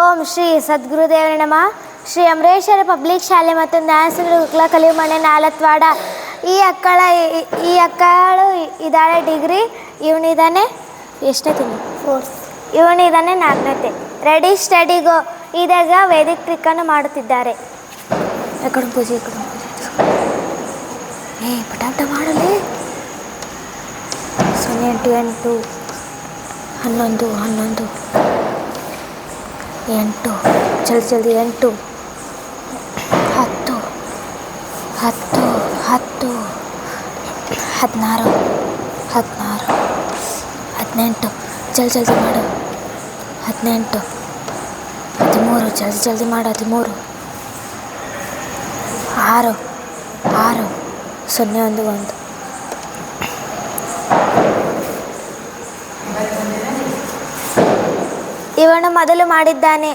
ಓಂ ಶ್ರೀ ಸದ್ಗುರುದೇವರ ನಮಃ. ಶ್ರೀ ಅಮರೇಶ್ವರ ಪಬ್ಲಿಕ್ ಶಾಲೆ ಮತ್ತು ನ್ಯಾಯಸಂದ್ರ ಗುಕ್ಲ ಕಲಿಮಣೆ ನಾಲತ್ವಾಡ. ಈ ಅಕ್ಕಳ ಈ ಅಕ್ಕಳು ಇದ್ದಾಳೆ ಡಿಗ್ರಿ ಇವನಿದ್ದಾನೆ ಎಷ್ಟೇ ತಿಂಗಳು? ಫೋರ್ತ್ ಇವನಿದ್ದಾನೆ ನಾಲ್ಕನೇತೆ ರೆಡಿ ಸ್ಟಡಿಗೋ ಇದಾಗ ವೇದಿಕ್ ಟ್ರಿಕ್ಕನ್ನು ಮಾಡುತ್ತಿದ್ದಾರೆ. ಪೂಜೆ ಏ ಪಟಾಟ ಮಾಡಲಿ. ಸೊನ್ನೆ ಎಂಟು ಎಂಟು, ಹನ್ನೊಂದು ಹನ್ನೊಂದು. ಎಂಟು ಜಲ್ದಿ ಜಲ್ದಿ ಎಂಟು ಹತ್ತು ಹತ್ತು ಹತ್ತು ಹದಿನಾರು ಹದಿನಾರು ಹದಿನೆಂಟು ಜಲ್ದಿ ಜಲ್ದಿ ಮಾಡು ಹದಿನೆಂಟು ಹದಿಮೂರು ಜಲ್ದಿ ಜಲ್ದಿ ಮಾಡು ಹದಿಮೂರು ಆರು ಆರು ಸೊನ್ನೆ ಒಂದು ಒಂದು ಇವನು ಮೊದಲು ಮಾಡಿದ್ದಾನೆ.